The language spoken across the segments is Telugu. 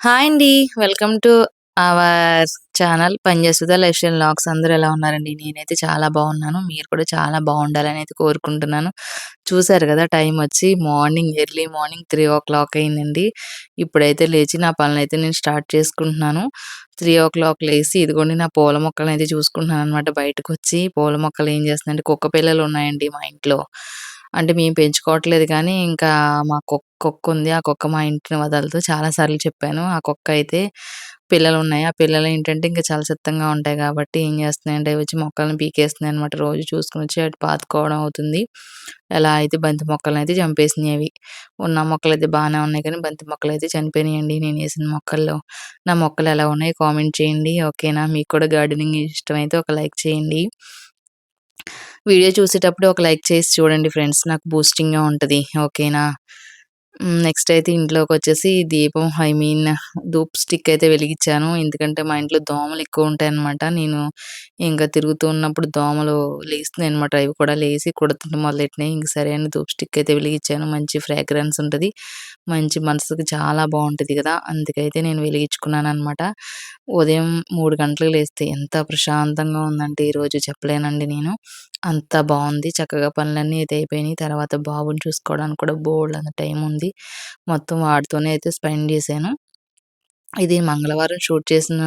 హాయ్ అండి. వెల్కమ్ టు అవర్ ఛానల్ పనిచేస్తుందా లైఫ్ స్టైల్ వ్లాగ్స్. అందరూ ఎలా ఉన్నారండి? నేనైతే చాలా బాగున్నాను. మీరు కూడా చాలా బాగుండాలని అయితే కోరుకుంటున్నాను. చూసారు కదా టైం వచ్చి మార్నింగ్ ఎర్లీ మార్నింగ్ 3:00 అయిందండి. ఇప్పుడైతే లేచి నా పనులైతే నేను స్టార్ట్ చేసుకుంటున్నాను. 3:00 లేసి ఇదిగోండి నా పూల మొక్కలైతే చూసుకుంటున్నాను అన్నమాట బయటకు వచ్చి పూల మొక్కలు ఏం చేస్తున్నాయంటే కుక్క పిల్లలు ఉన్నాయండి మా ఇంట్లో. అంటే మేము పెంచుకోవట్లేదు కానీ ఇంకా మా కుక్క ఉంది ఆ కుక్క మా ఇంటిని వదలదు. చాలా సార్లు చెప్పాను. ఆ కుక్క అయితే పిల్లలు ఉన్నాయి ఆ పిల్లలు ఏంటంటే ఇంకా చాలా సిద్ధంగా ఉంటాయి కాబట్టి ఏం చేస్తున్నాయి అంటే వచ్చి మొక్కలని పీకేస్తున్నాయి అనమాట రోజు చూసుకుని వచ్చి అటు పాతుకోవడం అవుతుంది. ఎలా అయితే బంతి మొక్కలనైతే చంపేసినాయి అవి. ఉన్న అయితే బాగానే ఉన్నాయి కానీ బంతి మొక్కలు అయితే చనిపోయినాయండి వేసిన మొక్కల్లో. నా మొక్కలు ఎలా ఉన్నాయి కామెంట్ చేయండి. ఓకేనా? మీకు కూడా గార్డెనింగ్ ఇష్టమైతే ఒక లైక్ చేయండి. వీడియో చూసేటప్పుడు ఒక లైక్ చేసి చూడండి ఫ్రెండ్స్. నాకు బూస్టింగ్‌గా ఉంటుంది ఓకేనా? నెక్స్ట్ అయితే ఇంట్లోకి వచ్చేసి దీపం ఐ మీన్ ధూప్ స్టిక్ అయితే వెలిగించాను ఎందుకంటే మా ఇంట్లో దోమలు ఎక్కువ ఉంటాయి అనమాట నేను ఇంకా తిరుగుతూ ఉన్నప్పుడు దోమలు లేస్తున్నాయనమాట. అవి కూడా లేచి కుడుతుంటే మొదలెట్టినాయి. ఇంక సరే అని ధూప్ స్టిక్ అయితే వెలిగించాను మంచి ఫ్రాగ్రెన్స్ ఉంటది. మంచి మనసుకి చాలా బాగుంటుంది కదా! అందుకైతే నేను వెలిగించుకున్నాను అనమాట ఉదయం మూడు గంటలకు లేస్తే ఎంత ప్రశాంతంగా ఉందంటే ఈరోజు చెప్పలేనండి నేను. అంత బాగుంది చక్కగా పనులన్నీ అయితే అయిపోయినాయి. తర్వాత బాబుని చూసుకోవడానికి కూడా బోలెడంత టైం ఉంది. మొత్తం వాడితోనే అయితే స్పెండ్ చేశాను. ఇది మంగళవారం షూట్ చేసిన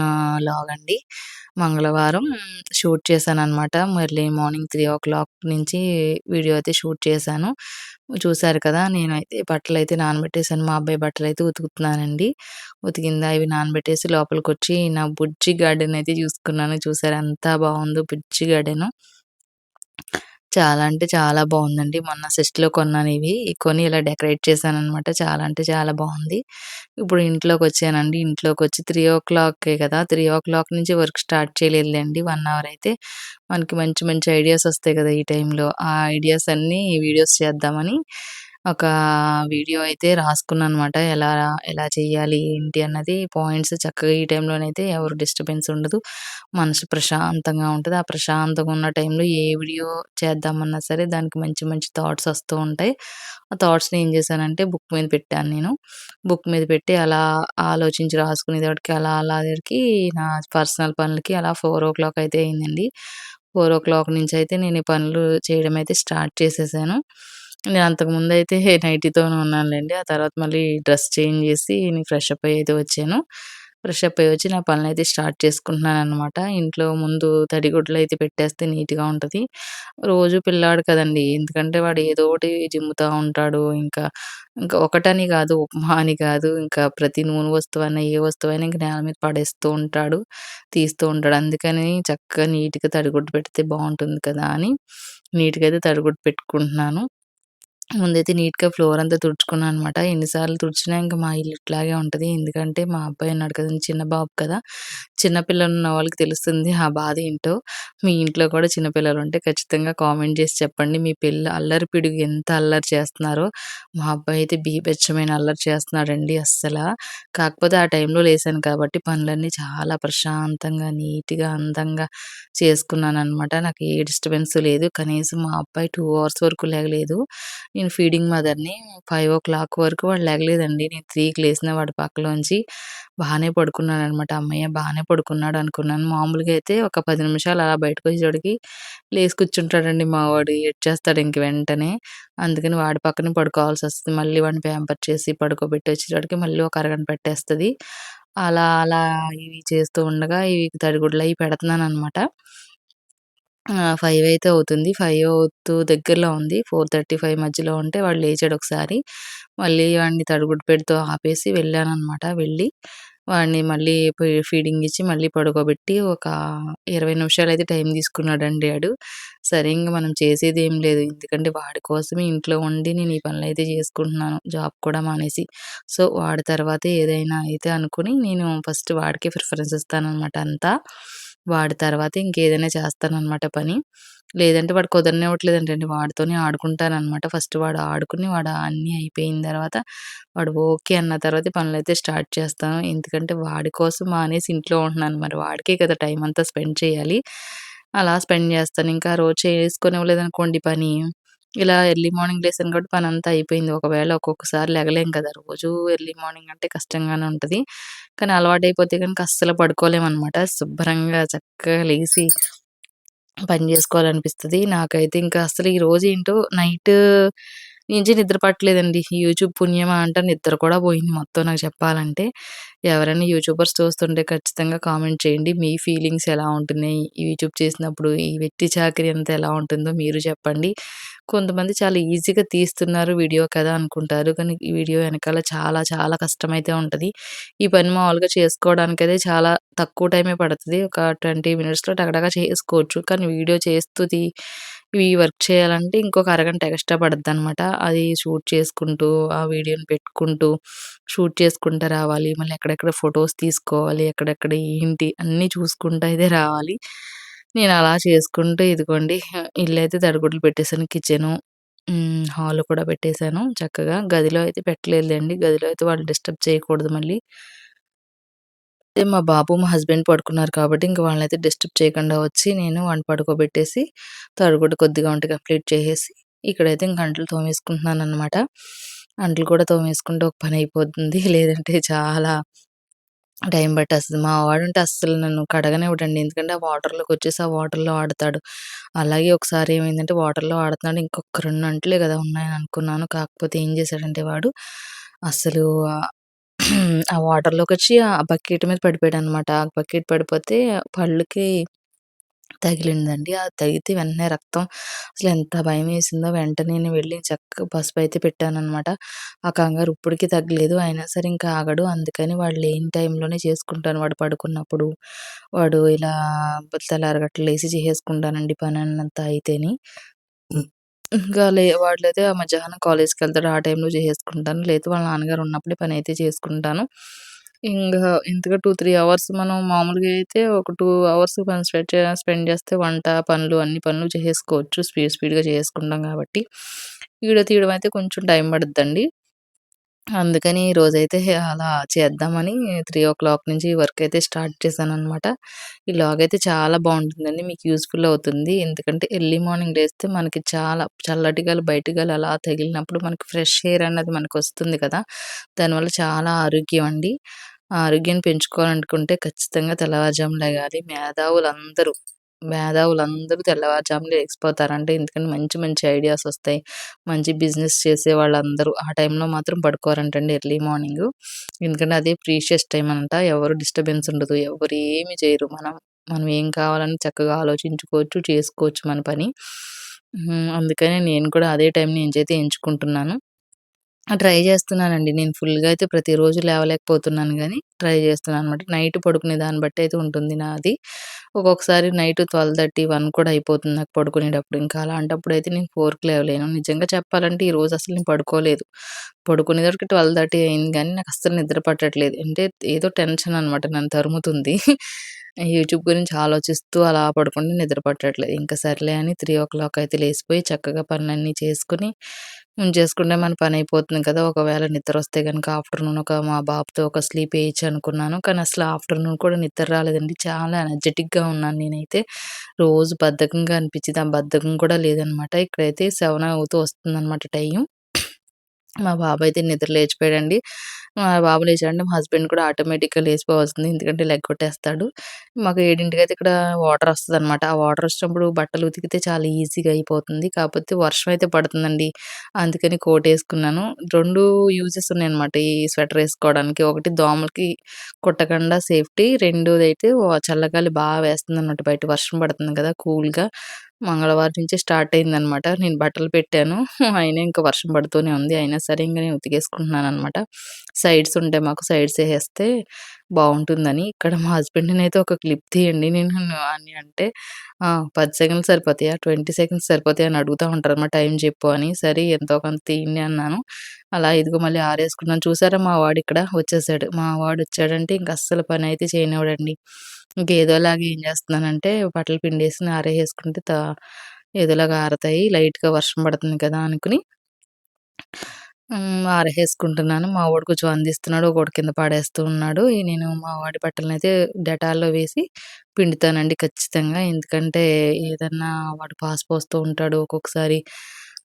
లాగ్ అండి. మంగళవారం షూట్ చేశాను అనమాట మళ్ళీ మార్నింగ్ 3:00 నుంచి వీడియో అయితే షూట్ చేశాను. చూసారు కదా! నేనైతే బట్టలైతే నానబెట్టేసాను. మా అబ్బాయి బట్టలు అయితే ఉతుకుతున్నానండి. ఉతికిందా ఇవి నానబెట్టేసి లోపలికి వచ్చి నా బుజ్జి గార్డెన్ అయితే చూసుకున్నాను. చూసారు అంతా బాగుందో బుజ్జి గార్డెను. చాలా అంటే చాలా బాగుందండి మొన్న లో కొన్నాను ఇవి. కొని ఇలా డెకరేట్ చేశాను అనమాట చాలా అంటే చాలా బాగుంది ఇప్పుడు ఇంట్లోకి వచ్చానండి ఇంట్లోకి వచ్చి త్రీ ఓ 3:00 కదా! 3:00 నుంచి వర్క్ స్టార్ట్ చేయలేదులెండి. 1 అవర్ అయితే మనకి మంచి మంచి ఐడియాస్ వస్తాయి కదా! ఈ టైంలో. ఆ ఐడియాస్ అన్నీ వీడియోస్ చేద్దామని ఒక వీడియో అయితే రాసుకున్నాననమాట. ఎలా ఎలా చేయాలి? ఏంటి? అన్నది పాయింట్స్ చక్కగా ఈ టైంలోనైతే ఎవరు డిస్టర్బెన్స్ ఉండదు. మనసు ప్రశాంతంగా ఉంటుంది ఆ ప్రశాంతంగా ఉన్న టైంలో ఏ వీడియో చేద్దామన్నా సరే దానికి మంచి మంచి థాట్స్ వస్తూ ఉంటాయి. ఆ థాట్స్‌ని ఏం చేశానంటే బుక్ మీద పెట్టాను నేను. బుక్ మీద పెట్టి అలా ఆలోచించి రాసుకునేటికి అలా అలా దగ్గరికి నా పర్సనల్ పనులకి అలా 4:00 అయితే అయిందండి. 4:00 నుంచి అయితే నేను ఈ పనులు చేయడం అయితే స్టార్ట్ చేసేసాను. నేను అంతకుముందయితే నైటీతోనే ఉన్నానులేండి ఆ తర్వాత మళ్ళీ డ్రెస్ చేంజ్ చేసి నేను ఫ్రెష్ అప్ అయ్యి అయితే వచ్చాను. ఫ్రెష్ అప్ అయ్యి వచ్చి నా పనులైతే స్టార్ట్ చేసుకుంటున్నాను అనమాట ఇంట్లో ముందు తడిగుడ్డలైతే పెట్టేస్తే నీట్‌గా ఉంటుంది రోజు పిల్లాడు కదండి ఎందుకంటే వాడు ఏదో ఒకటి జిమ్ముతూ ఉంటాడు. ఇంకా ఇంకా ఒకటని కాదు, ఉప్మా అని కాదు, ఇంకా ప్రతి నూనె వస్తువైనా, ఏ వస్తువైనా ఇంకా నేల మీద పడేస్తూ ఉంటాడు. తీస్తూ ఉంటాడు. అందుకని చక్కగా నీట్‌గా తడిగుడ్డు పెడితే బాగుంటుంది కదా! అని నీట్‌గా అయితే తడిగుడ్డు పెట్టుకుంటున్నాను. ముందైతే నీట్‌గా ఫ్లోర్ అంతా తుడుచుకున్నాను అనమాట ఎన్నిసార్లు తుడిచినా ఇంకా మా ఇల్లు ఇట్లాగే ఉంటది. ఎందుకంటే మా అబ్బాయి ఉన్నాడు కదా చిన్న బాబు కదా! చిన్నపిల్లలు ఉన్న వాళ్ళకి తెలుస్తుంది ఆ బాధ ఏంటో. మీ ఇంట్లో కూడా చిన్నపిల్లలు ఉంటే ఖచ్చితంగా కామెంట్ చేసి చెప్పండి. మీ పిల్ల అల్లరి పిడుగు ఎంత అల్లరి చేస్తున్నారో. మా అబ్బాయి అయితే బీభత్సమైన అల్లరి చేస్తున్నాడండి అస్సల. కాకపోతే ఆ టైంలో లేసాను కాబట్టి పనులన్నీ చాలా ప్రశాంతంగా, నీట్‌గా, అందంగా చేసుకున్నాను అనమాట నాకు ఏ డిస్టర్బెన్స్ లేదు. కనీసం మా అబ్బాయి టూ అవర్స్ వరకు లెగలేదు. నేను ఫీడింగ్ మదర్‌ని. 5:00 వరకు వాడు లెగలేదండి. నేను 3కి లేసినా వాడి పక్కలోంచి బాగానే పడుకున్నాను అనమాట అమ్మయ్య బాగానే పడుకున్నాడు అనుకున్నాను. మామూలుగా అయితే ఒక పది నిమిషాలు అలా బయటకొచ్చేటప్పటికి లేచి కూర్చుంటాడండి మా వాడు. ఏడ్చేస్తాడు ఇంక వెంటనే. అందుకని వాడి పక్కనే వస్తుంది మళ్ళీ వాడిని ప్యాంపర్ చేసి పడుకోబెట్టి వచ్చేటోడికి మళ్ళీ ఒక అరగంట పెట్టేస్తుంది అలా అలా ఇవి చేస్తూ ఉండగా ఇవి తడిగుడ్లు అవి పెడుతున్నాను అనమాట ఫైవ్ అయితే అవుతుంది. ఫైవ్ అవుతూ దగ్గరలో ఉంది. 4:35 మధ్యలో ఉంటే వాడు లేచాడు ఒకసారి. మళ్ళీ వాడిని తడిగుడ్ పెడుతూ ఆపేసి వెళ్ళాననమాట. వెళ్ళి వాడిని మళ్ళీ ఫీడింగ్ ఇచ్చి మళ్ళీ పడుకోబెట్టి ఒక ఇరవై నిమిషాలు అయితే టైం తీసుకున్నాడండి ఆడు. సరే ఇంక మనం చేసేదేం లేదు. ఎందుకంటే వాడి కోసమే ఇంట్లో ఉండి నేను ఈ పనులైతే చేసుకుంటున్నాను. జాబ్ కూడా మానేసి. సో, వాడి తర్వాత ఏదైనా అయితే అనుకుని నేను ఫస్ట్ వాడికే ప్రిఫరెన్స్ ఇస్తాను అనమాట అంతా. వాడి తర్వాత ఇంకేదైనా చేస్తాననమాట పని. లేదంటే వాడు కుదరనివ్వట్లేదంటండి. వాడితోనే ఆడుకుంటాననమాట. ఫస్ట్ వాడు ఆడుకుని వాడు అన్నీ అయిపోయిన తర్వాత వాడు ఓకే అన్న తర్వాతే పనులైతే స్టార్ట్ చేస్తాను. ఎందుకంటే వాడి కోసం మానేసి ఇంట్లో ఉంటున్నాను. మరి వాడికే కదా టైం అంతా స్పెండ్ చేయాలి. అలా స్పెండ్ చేస్తాను. ఇంకా రోజు రోజు చేసుకొనివ్వలేదనుకోండి పని ఇలా ఎర్లీ మార్నింగ్ లేసాను కాబట్టి పని అంతా అయిపోయింది. ఒకవేళ ఒక్కొక్కసారి లెగలేం కదా! రోజు ఎర్లీ మార్నింగ్ అంటే కష్టంగానే ఉంటది. కానీ అలవాటు అయిపోతే కనుక అస్సలు పడుకోలేమన్నమాట శుభ్రంగా చక్కగా లేచి పని చేసుకోవాలనిపిస్తుంది నాకైతే ఇంకా అసలు ఈ రోజు ఏంటో నైట్ నుంచి నిద్ర పట్టలేదండి. యూట్యూబ్ పుణ్యమా అంటే నిద్ర కూడా పోయింది మొత్తం నాకు చెప్పాలంటే. ఎవరైనా యూట్యూబర్స్ చూస్తుంటే ఖచ్చితంగా కామెంట్ చేయండి. మీ ఫీలింగ్స్ ఎలా ఉంటున్నాయి? యూట్యూబ్ చేసినప్పుడు ఈ వ్యక్తి చాకరీ అంతా ఎలా ఉంటుందో మీరు చెప్పండి. కొంతమంది చాలా ఈజీగా తీస్తున్నారు వీడియో కదా అనుకుంటారు. కానీ ఈ వీడియో వెనకాల చాలా చాలా కష్టమైతే ఉంటుంది ఈ పని మామూలుగా చేసుకోవడానికైతే చాలా తక్కువ టైమే పడుతుంది ఒక 20 మినిట్స్‌లో టగడగా చేసుకోవచ్చు. కానీ వీడియో చేస్తూ ఇవి వర్క్ చేయాలంటే ఇంకొక అరగంట ఎక్స్‌ట్రా పడుద్దనమాట. అది షూట్ చేసుకుంటూ, ఆ వీడియోని పెట్టుకుంటూ, షూట్ చేసుకుంటూ రావాలి. మళ్ళీ ఎక్కడెక్కడ ఫొటోస్ తీసుకోవాలి. ఎక్కడెక్కడ ఏంటి అన్నీ చూసుకుంటూ అయితే రావాలి. నేను అలా చేసుకుంటూ ఇదిగోండి ఇల్లైతే తడిగుడ్లు పెట్టేసాను. కిచెను హాల్ కూడా పెట్టేసాను చక్కగా. గదిలో అయితే పెట్టలేదండి గదిలో అయితే వాళ్ళు డిస్టర్బ్ చేయకూడదు మళ్ళీ. అయితే మా బాబు, మా హస్బెండ్ పడుకున్నారు కాబట్టి ఇంక అయితే డిస్టర్బ్ చేయకుండా వచ్చి నేను వంట పడుకోబెట్టేసి, తడిగుడ్డు కొద్దిగా వంట కంప్లీట్ చేసేసి, ఇక్కడైతే ఇంక అంట్లు తోమేసుకుంటున్నాననమాట. అంట్లు కూడా తోమేసుకుంటే ఒక పని అయిపోతుంది. లేదంటే చాలా టైం పట్టేస్తుంది మా వాడుంటే అస్సలు నన్ను కడగనివ్వడండి. ఎందుకంటే ఆ వాటర్‌లోకొచ్చేసి ఆ వాటర్‌లో ఆడతాడు. అలాగే ఒకసారి ఏమైందంటే వాటర్‌లో ఆడుతున్నాడు. ఇంకొక రెండు అంటలే కదా ఉన్నాయని అనుకున్నాను. కాకపోతే ఏం చేశాడంటే వాడు అస్సలు ఆ వాటర్లోకి వచ్చి ఆ బకెట్ మీద పడిపోయాడు అనమాట ఆ బకెట్ పడిపోతే పళ్ళుకి తగిలిందండి. అది తగిలితే వెంటనే రక్తం అసలు ఎంత భయం వేసిందో వెంటనే నేను వెళ్ళి చక్కగా పసుపయితే పెట్టానమాట ఆ కంగారు ఇప్పటికీ తగ్గలేదు. అయినా సరే ఇంకా ఆగడు. అందుకని వాడు లేని టైంలోనే చేసుకుంటాను. వాడు పడుకున్నప్పుడు, వాడు ఇలా తెల్లారగట్ల లేసి చేసేసుకుంటానండి అన్నంత అయితేని. ఇంకా లే వాడులైతే ఆ మధ్యాహ్నం కాలేజ్కి వెళ్తాడు ఆ టైంలో చేసేసుకుంటాను. లేదు వాళ్ళ నాన్నగారు ఉన్నప్పుడే పనైతే చేసుకుంటాను. ఇంకా ఇంతగా 2, 3 అవర్స్ మనం మామూలుగా అయితే ఒక టూ అవర్స్ మనం స్పెండ్ స్పెండ్ చేస్తే వంట పనులు అన్ని పనులు చేసేసుకోవచ్చు. స్పీడ్ స్పీడ్‌గా చేసుకుంటాం కాబట్టి. వీడియో తీయడం అయితే కొంచెం టైం పడుద్దండి. అందుకని ఈరోజైతే అలా చేద్దామని 3:00 నుంచి వర్క్ అయితే స్టార్ట్ చేశాను అనమాట ఈ లాగ్ అయితే చాలా బాగుంటుందండి మీకు యూస్ఫుల్ అవుతుంది. ఎందుకంటే ఎర్లీ మార్నింగ్ లేస్తే మనకి చాలా చల్లటి గాలి, బయట గాలి అలా తగిలినప్పుడు మనకి ఫ్రెష్ ఎయిర్ అన్నది మనకొస్తుంది కదా! దానివల్ల చాలా ఆరోగ్యం అండి. ఆరోగ్యాన్ని పెంచుకోవాలనుకుంటే ఖచ్చితంగా తెల్లవారుజామున మేధావులు అందరూ మేధావులందరూ తెల్లవారుజామున లేచిపోతారంటే ఎందుకంటే మంచి మంచి ఐడియాస్ వస్తాయి. మంచి బిజినెస్ చేసే వాళ్ళందరూ ఆ టైంలో మాత్రం పడుకోరంటండి ఎర్లీ మార్నింగ్ ఎందుకంటే అదే ప్రీషియస్ టైం అంట. ఎవరు డిస్టర్బెన్స్ ఉండదు. ఎవరు ఏమి చేయరు. మనం మనం ఏం కావాలని చక్కగా ఆలోచించుకోవచ్చు, చేసుకోవచ్చు మన పని. అందుకనే నేను కూడా అదే టైంని ఎంచైతే ఎంచుకుంటున్నాను. ట్రై చేస్తున్నానండి. నేను ఫుల్‌గా అయితే ప్రతిరోజు లేవలేకపోతున్నాను కానీ ట్రై చేస్తున్నాను అనమాట నైట్ పడుకునే దాన్ని బట్టి అయితే ఉంటుంది నాది. ఒక్కొక్కసారి నైట్ 12:30, 1 కూడా అయిపోతుంది నాకు పడుకునేటప్పుడు. ఇంకా అలాంటప్పుడు అయితే నేను ఫోర్కి లేవలేను. నిజంగా చెప్పాలంటే ఈరోజు అసలు నేను పడుకోలేదు. పడుకునేదరికి ట్వెల్వ్ థర్టీ అయింది కానీ నాకు అస్సలు నిద్ర పట్టట్లేదు. అంటే ఏదో టెన్షన్ అనమాట నన్ను తరుముతుంది. యూట్యూబ్ గురించి ఆలోచిస్తూ అలా పడుకుంటే నిద్ర పట్టట్లేదు. ఇంకా సర్లే అని 3:00 అయితే లేసిపోయి చక్కగా పనులన్నీ చేసుకొని, చేసుకుంటే మన పని అయిపోతుంది కదా! ఒకవేళ నిద్ర వస్తే కనుక ఆఫ్టర్‌నూన్ ఒక మా బాబుతో ఒక స్లీప్ వేయచ్చు అనుకున్నాను. కానీ అసలు ఆఫ్టర్‌నూన్ కూడా నిద్ర రాలేదండి. చాలా ఎనర్జెటిక్గా ఉన్నాను నేనైతే. రోజు బద్ధకంగా అనిపించింది ఆ బద్ధకం కూడా లేదనమాట. ఇక్కడైతే సెవెన్ అవుతూ వస్తుందనమాట టైం మా బాబయితే నిద్ర లేచిపోయాడండి. మా బాబు లేచాడంటే మా హస్బెండ్ కూడా ఆటోమేటిక్‌గా లేసిపోవాల్సిందే. ఎందుకంటే లెగ్ కొట్టేస్తాడు మాకు 7కి ఇక్కడ వాటర్ వస్తదనమాట. ఆ వాటర్ వచ్చినప్పుడు బట్టలు ఉతికితే చాలా ఈజీగా అయిపోతుంది. కాకపోతే వర్షం అయితే పడుతుందండి. అందుకని కోట్ వేసుకున్నాను రెండు యూజెస్ ఉన్నాయన్నమాట ఈ స్వెటర్ వేసుకోవడానికి ఒకటి దోమలకి కుట్టకుండా సేఫ్టీ. రెండోది అయితే చల్లగాలి వేస్తుంది అన్నమాట బయట వర్షం పడుతుంది కదా! కూల్‌గా. మంగళవారం నుంచి స్టార్ట్ అయిందనమాట. నేను బట్టలు పెట్టాను. అయినా ఇంకా వర్షం పడుతూనే ఉంది. అయినా సరే ఇంకా నేను ఉతికేసుకుంటున్నాను అనమాట సైడ్స్ ఉంటాయి మాకు. సైడ్స్ వేసేస్తే బావుంటుందని. ఇక్కడ మా హస్బెండ్‌నైతే ఒక క్లిప్ తీయండి నేను అని అంటే, పది 10 సరిపోతాయా? 20 సెకండ్స్ సరిపోతాయా? అని అడుగుతా ఉంటారనమాట. టైం చెప్పు అని. సరే ఎంతో కొంత తీయండి అన్నాను. అలా ఇదిగో మళ్ళీ ఆరేసుకున్నాను. చూసారా మా వాడు ఇక్కడ వచ్చేసాడు. మా వాడొచ్చాడంటే ఇంక అస్సలు పనైతే చేయనివ్వడండి. ఇంక ఏదోలాగా ఏం చేస్తున్నానంటే బట్టలు పిండేసి ఆరేసేసుకుంటే త ఏదోలాగా ఆరతాయి. లైట్‌గా వర్షం పడుతుంది కదా! అనుకుని హ్మ్. మా వాడు కొంచెం అందిస్తున్నాడు. ఒకటి కింద పాడేస్తూ ఉన్నాడు. నేను మా వాడి బట్టలనైతే డెటాల్‌లో వేసి పిండుతానండి ఖచ్చితంగా. ఎందుకంటే ఏదన్నా వాడు పాసు పోస్తూ ఉంటాడు. ఒక్కొక్కసారి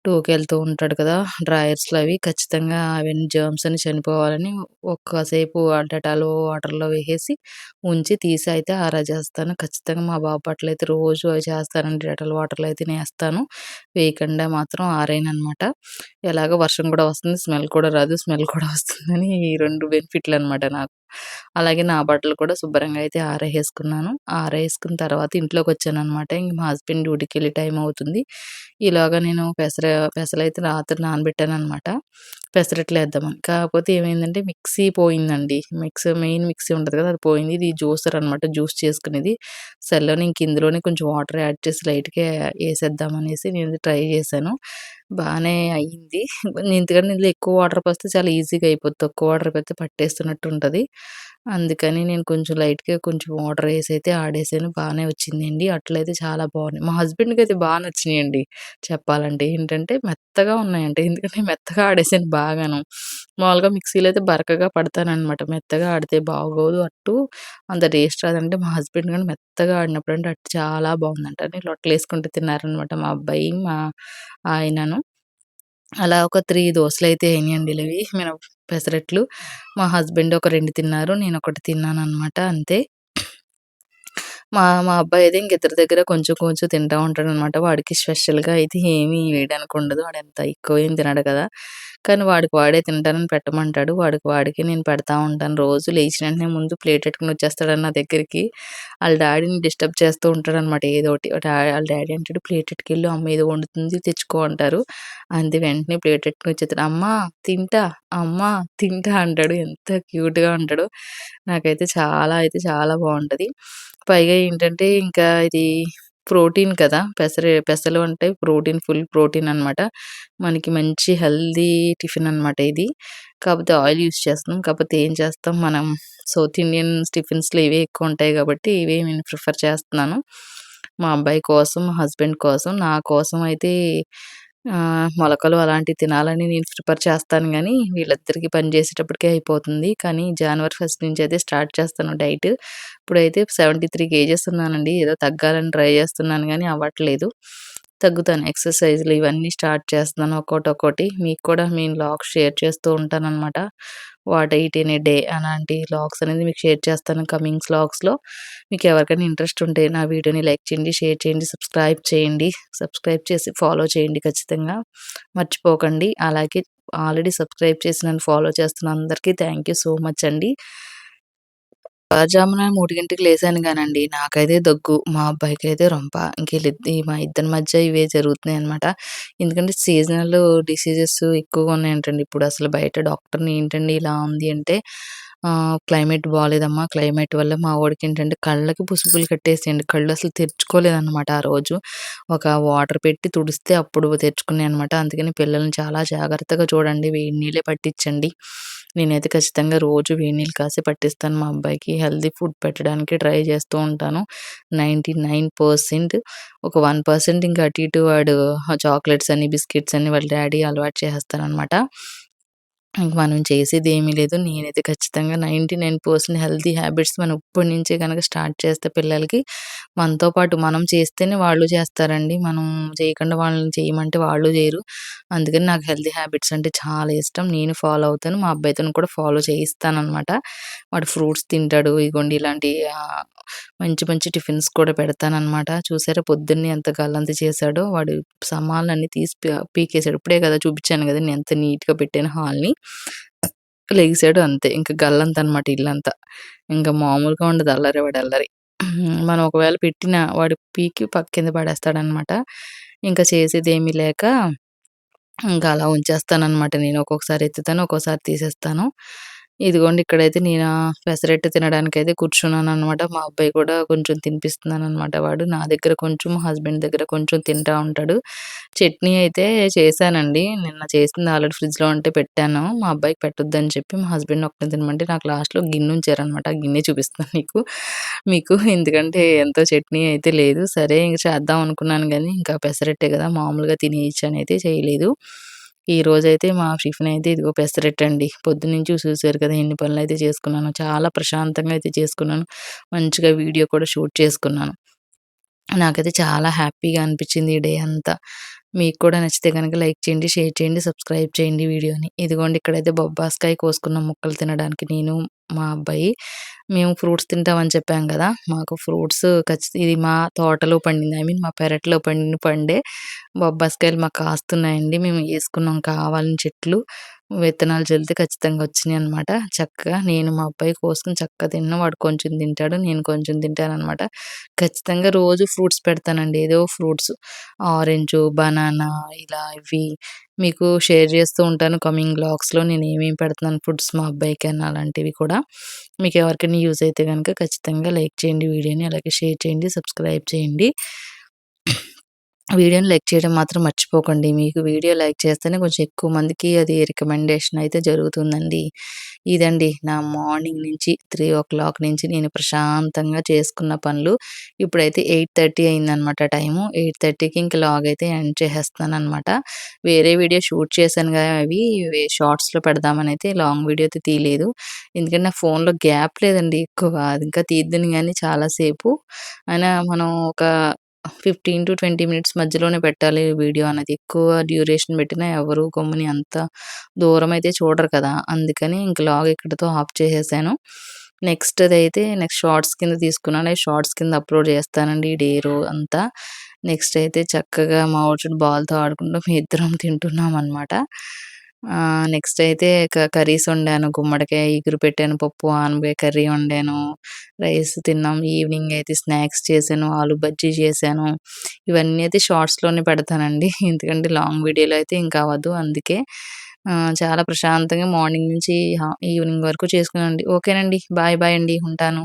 టూకి వెళ్తూ ఉంటాడు కదా! డ్రాయర్స్‌లో అవి ఖచ్చితంగా అవన్నీ జర్మ్స్ అని చనిపోవాలని ఒక్కసేపు ఆ వాటర్ వాటర్‌లో వేసేసి ఉంచి తీసి అయితే ఆరా చేస్తాను ఖచ్చితంగా మా బాబు బట్టలైతే రోజు అవి చేస్తానండి. డెటాల్ వాటర్‌లో అయితే నేస్తాను. వేయకుండా మాత్రం ఆరైనమాట ఎలాగో వర్షం కూడా వస్తుంది. స్మెల్ కూడా రాదు. స్మెల్ కూడా వస్తుందని ఈ రెండు బెనిఫిట్లు అనమాట నాకు. అలాగే నా బట్టలు కూడా శుభ్రంగా అయితే ఆరేసుకున్నాను ఆరేసుకున్న తర్వాత ఇంట్లోకి వచ్చాను అనమాట ఇంక మా హస్బెండ్ డ్యూటీకెళ్ళే టైం అవుతుంది. ఈలోగా నేను పెసర పెసలైతే రాత్రి నానబెట్టాను అనమాట పెసరట్లు వేద్దామని కాకపోతే ఏమైందంటే మిక్సీ పోయిందండి. మిక్సీ మెయిన్ మిక్సీ ఉంటుంది కదా! అది పోయింది. ఇది జ్యూసర్ అనమాట. జ్యూస్ చేసుకునేది. సెల్లోనే ఇంక ఇందులోనే కొంచెం వాటర్ యాడ్ చేసి లైట్‌గా వేసేద్దామనేసి నేను ట్రై చేశాను. బాగానే అయింది. ఎందుకంటే ఇందులో ఎక్కువ వాటర్ పోస్తే చాలా ఈజీగా అయిపోద్ది. తక్కువ వాటర్ పెడితే పట్టేస్తున్నట్టు ఉంటుంది అందుకని నేను కొంచెం లైట్‌గా కొంచెం వాటర్ వేసి అయితే ఆడేసాను. బాగానే వచ్చిందండి. అట్లయితే చాలా బాగున్నాయి. మా హస్బెండ్కి అయితే బాగా నచ్చినాయండి చెప్పాలంటే. ఏంటంటే మెత్తగా ఉన్నాయంటే ఎందుకంటే మెత్తగా ఆడేసాను బాగాను. మామూలుగా మిక్సీలో అయితే బరకగా పడతానమాట మెత్తగా ఆడితే బాగోదు అట్టు. అంత టేస్ట్ రాదంటే మా హస్బెండ్ కానీ మెత్తగా ఆడినప్పుడు అంటే అట్టు చాలా బాగుందంట. అని లొట్టలేసుకుంటూ తిన్నారనమాట మా అబ్బాయి, మా ఆయనను. అలా ఒక త్రీ దోశలు అయితే అయినాయండి ఇవి మిన పెసరట్లు. మా హస్బెండ్ ఒక రెండు తిన్నారు. నేను ఒకటి తిన్నాను అనమాట అంతే. మా మా అబ్బాయి అయితే ఇంక ఇద్దరి దగ్గర కొంచెం కొంచెం తింటా ఉంటాడనమాట. వాడికి స్పెషల్‌గా అయితే ఏమి వేయడానికి ఉండదు. వాడంత ఎక్కువ ఏం తినడు కదా! కానీ వాడికి వాడే తింటానని పెట్టమంటాడు. వాడికి వాడికి నేను పెడతా ఉంటాను. రోజు లేచిన వెంటనే ముందు ప్లేట్ పెట్టుకుని వచ్చేస్తాడు నా దగ్గరికి. వాళ్ళ డాడీని డిస్టర్బ్ చేస్తూ ఉంటాడనమాట ఏదో ఒకటి వాళ్ళ డాడీ అంటాడు "ప్లేట్ ఎట్టుకెళ్ళు అమ్మ ఏదో వండుతుంది తెచ్చుకో" అంటారు. అంతే వెంటనే ప్లేట్ ఎట్టుకొని వచ్చేస్తాడు అమ్మ తింటా, అమ్మ తింటా" అంటాడు. ఎంత క్యూట్‌గా ఉంటాడో. నాకైతే చాలా అయితే చాలా బావుంటది. పైగా ఏంటంటే ఇంకా ఇది ప్రోటీన్ కదా! పెసర పెసలు అంటే ప్రోటీన్ ఫుల్ ప్రోటీన్ అనమాట. మనకి మంచి హెల్తీ టిఫిన్ అనమాట ఇది. కాపోతే ఆయిల్ యూజ్ చేస్తున్నాం. కాపోతే ఏం చేస్తాం మనం సౌత్ ఇండియన్ టిఫిన్స్‌లో ఇవే ఎక్కువ ఉంటాయి కాబట్టి ఇవే నేను ప్రిఫర్ చేస్తున్నాను. మా అబ్బాయి కోసం, మా హస్బెండ్ కోసం, నా కోసం అయితే మొలకలు అలాంటివి తినాలని నేను ప్రిపేర్ చేస్తాను కానీ వీళ్ళిద్దరికీ పని చేసేటప్పటికే అయిపోతుంది. కానీ జనవరి ఫస్ట్ నుంచి అయితే స్టార్ట్ చేస్తాను డైట్. ఇప్పుడైతే 73 కేజెస్ ఉన్నానండి. ఏదో తగ్గాలని ట్రై చేస్తున్నాను కానీ అవ్వట్లేదు. తగ్గుతాను. ఎక్సర్‌సైజ్‌లు ఇవన్నీ స్టార్ట్ చేస్తున్నాను ఒక్కోటి ఒక్కోటి. మీకు కూడా నేను లాగ్స్ షేర్ చేస్తూ ఉంటాననమాట. What I eat in day అలాంటి లాక్స్ అనేది మీకు షేర్ చేస్తాను కమింగ్స్ లాక్స్లో మీకు ఎవరికైనా ఇంట్రెస్ట్ ఉంటే నా వీడియోని లైక్ చేయండి, షేర్ చేయండి, సబ్స్క్రైబ్ చేయండి. సబ్స్క్రైబ్ చేసి ఫాలో చేయండి ఖచ్చితంగా. మర్చిపోకండి. అలాగే ఆల్రెడీ సబ్స్క్రైబ్ చేసి నన్ను ఫాలో చేస్తున్న అందరికీ థ్యాంక్ యూ సో మచ్ అండి. తెల్లవారుజామున 3కి లేసాను కానండి. నాకైతే దగ్గు, మా అబ్బాయికైతే రొంప. ఇంకెళ్ళి మా ఇద్దరి మధ్య ఇవే జరుగుతున్నాయి అనమాట ఎందుకంటే సీజనల్ డిసీజెస్ ఎక్కువగా ఉన్నాయంటండి. ఇప్పుడు అసలు బయట డాక్టర్‌ని ఏంటండి ఇలా ఉంది అంటే ఆ క్లైమేట్ బాగాలేదమ్మా క్లైమేట్ వల్ల మా వాడికి ఏంటంటే కళ్ళకి పుసుపులు కట్టేసేయండి కళ్ళు అసలు తెరుచుకోలేదనమాట ఆ రోజు. ఒక వాటర్ పెట్టి తుడిస్తే అప్పుడు తెరుచుకున్నాయనమాట. అందుకని పిల్లల్ని చాలా జాగ్రత్తగా చూడండి. వేడి నీళ్ళే పట్టించండి. నేనైతే ఖచ్చితంగా రోజు వేడి నీళ్ళు కాసి పట్టిస్తాను మా అబ్బాయికి. హెల్తీ ఫుడ్ పెట్టడానికి ట్రై చేస్తూ ఉంటాను. 99% ఒక వన్ పర్సెంట్ ఇంకా అటు ఇటు వాడు చాక్లెట్స్ అని, బిస్కెట్స్ అని వాళ్ళ డాడీ అలవాటు చేసేస్తారనమాట. ఇంక మనం ఏమీ లేదు. నేనైతే ఖచ్చితంగా 99% హెల్తీ హ్యాబిట్స్ మనం ఇప్పటి నుంచే గనక స్టార్ట్ చేస్తే పిల్లలకి మనతో పాటు మనం చేస్తేనే వాళ్ళు చేస్తారండి. మనం చేయకుండా వాళ్ళని చేయమంటే వాళ్ళు చేయరు. అందుకని నాకు హెల్తీ హ్యాబిట్స్ అంటే చాలా ఇష్టం. నేను ఫాలో అవుతాను. మా అబ్బాయితోని కూడా ఫాలో చేయిస్తాననమాట. వాడు ఫ్రూట్స్ తింటాడు. ఇగోండి ఇలాంటి ఆహ్, మంచి మంచి టిఫిన్స్ కూడా పెడతాననమాట. చూసారా పొద్దున్నే ఎంత గల్లంత చేశాడో. వాడు సామాన్లన్నీ తీసి ప పీకేసాడు. ఇప్పుడే కదా చూపించాను కదా నేను ఎంత నీట్‌గా పెట్టాను హాల్‌ని. లెగిసాడు అంతే. ఇంకా గల్లంత అనమాట ఇల్లంతా. ఇంకా మామూలుగా ఉండదు అల్లరి వాడు అల్లరి. మనం ఒకవేళ పెట్టిన వాడు పీకి పక్క కింద పడేస్తాడనమాట. చేసేది ఏమీ లేక ఇంకా అలా ఉంచేస్తానమాట నేను. ఒక్కొక్కసారి ఎత్తుతాను, ఒక్కోసారి తీసేస్తాను. ఇదిగోండి ఇక్కడైతే నేను పెసరట్టు కూర్చున్నాను అనమాట మా అబ్బాయి కూడా కొంచెం తినిపిస్తున్నాను అనమాట వాడు. నా దగ్గర కొంచెం, మా హస్బెండ్ దగ్గర కొంచెం తింటా ఉంటాడు. చట్నీ అయితే చేశానండి. నిన్న చేసింది ఆల్రెడీ ఫ్రిడ్జ్‌లో ఉంటే పెట్టాను. మా అబ్బాయికి పెట్టొద్దని చెప్పి మా హస్బెండ్ ఒక్కడే తినమంటే నాకు లాస్ట్‌లో గిన్నె ఉంచారనమాట. ఆ గిన్నె చూపిస్తాను నీకు మీకు. ఎందుకంటే ఎంతో చట్నీ అయితే లేదు. సరే ఇంక చేద్దాం అనుకున్నాను కానీ ఇంకా పెసరట్టే కదా! మామూలుగా తినేయొచ్చనైతే చేయలేదు. ఈ రోజైతే మా టిఫిన్ అయితే ఇదిగో పెసరెట్టండి పొద్దున్నుంచి చూసారు కదా! ఎన్ని పనులు అయితే చేసుకున్నాను చాలా ప్రశాంతంగా అయితే చేసుకున్నాను. మంచిగా వీడియో కూడా షూట్ చేసుకున్నాను. నాకైతే చాలా హ్యాపీగా అనిపించింది ఈ డే అంతా. మీకు కూడా నచ్చితే కనుక లైక్ చేయండి, షేర్ చేయండి, సబ్స్క్రైబ్ చేయండి వీడియోని. ఇదిగోండి ఇక్కడైతే బొబ్బాస్కాయ కోసుకున్న ముక్కలు తినడానికి నేను, మా అబ్బాయి. మేము ఫ్రూట్స్ తింటామని చెప్పాం కదా మాకు ఫ్రూట్స్ ఖచ్చితంగా ఇది మా తోటలో పండింది. ఐ మీన్ మా పెరట్లో పండిన పండే బొబ్బాస్కాయలు మాకు కాస్తున్నాయండి. మేము వేసుకున్నాం కావాలని చెట్లు. విత్తనాలు చల్లితే ఖచ్చితంగా వచ్చినాయి అనమాట చక్కగా నేను మా అబ్బాయి కోసుకుని చక్కగా తిన్న వాడు కొంచెం తింటాడు. నేను కొంచెం తింటాననమాట. ఖచ్చితంగా రోజు ఫ్రూట్స్ పెడతానండి. ఏదో ఫ్రూట్స్ ఆరెంజ్ బనానా ఇలా ఇవి మీకు షేర్ చేస్తూ ఉంటాను కమింగ్ బ్లాగ్స్లో నేను ఏమేమి పెడుతున్నాను ఫుడ్స్ మా అబ్బాయికి అని అలాంటివి కూడా. మీకు ఎవరికైనా యూజ్ అయితే కనుక ఖచ్చితంగా లైక్ చేయండి వీడియోని. అలాగే షేర్ చేయండి, సబ్స్క్రైబ్ చేయండి. వీడియోని లైక్ చేయడం మాత్రం మర్చిపోకండి. మీకు వీడియో లైక్ చేస్తేనే కొంచెం ఎక్కువ మందికి అది రికమెండేషన్ అయితే జరుగుతుందండి. ఇదండి నా మార్నింగ్ నుంచి 3:00 నుంచి నేను ప్రశాంతంగా చేసుకున్న పనులు. ఇప్పుడైతే 8:30 అయిందనమాట టైము. 8:30కి ఇంక లాగ్ అయితే ఎండ్ చేసేస్తాను అనమాట వేరే వీడియో షూట్ చేశాను కానీ అవి షార్ట్స్‌లో పెడదామని అయితే లాంగ్ వీడియో అయితే తీయలేదు. ఎందుకంటే నా ఫోన్‌లో గ్యాప్ లేదండి ఎక్కువ. అది ఇంకా తీద్దును కానీ చాలాసేపు అయినా మనం ఒక 15-20 మినిట్స్ మధ్యలోనే పెట్టాలి వీడియో అనేది. ఎక్కువ డ్యూరేషన్ పెట్టినా ఎవరు గమ్ముని అంత దూరం అయితే చూడరు కదా! అందుకని ఇంక లాగ్ ఇక్కడితో ఆఫ్ చేసేసాను. నెక్స్ట్ అయితే నెక్స్ట్ షార్ట్స్ కింద తీసుకున్నాను. షార్ట్స్ కింద అప్‌లోడ్ చేస్తానండి ఈ డే రో అంతా. నెక్స్ట్ అయితే చక్కగా మా వాడు బాల్‌తో ఆడుకుంటూ తింటున్నాం అన్నమాట ఆహ్, నెక్స్ట్ అయితే క కర్రీస్ వండాను. గుమ్మడికాయ ఇగురు పెట్టాను. పప్పు, ఆనపకాయ కర్రీ వండాను. రైస్ తిన్నాం. ఈవినింగ్ అయితే స్నాక్స్ చేశాను. ఆలు బజ్జీ చేశాను. ఇవన్నీ అయితే షార్ట్స్‌లోనే పెడతానండి. ఎందుకంటే లాంగ్ వీడియోలో అయితే ఇంకా అవ్వదు. అందుకే ఆహ్, చాలా ప్రశాంతంగా మార్నింగ్ నుంచి హ ఈవినింగ్ వరకు చేసుకున్నానండి. ఓకేనండి. బాయ్ బాయ్ అండి. ఉంటాను.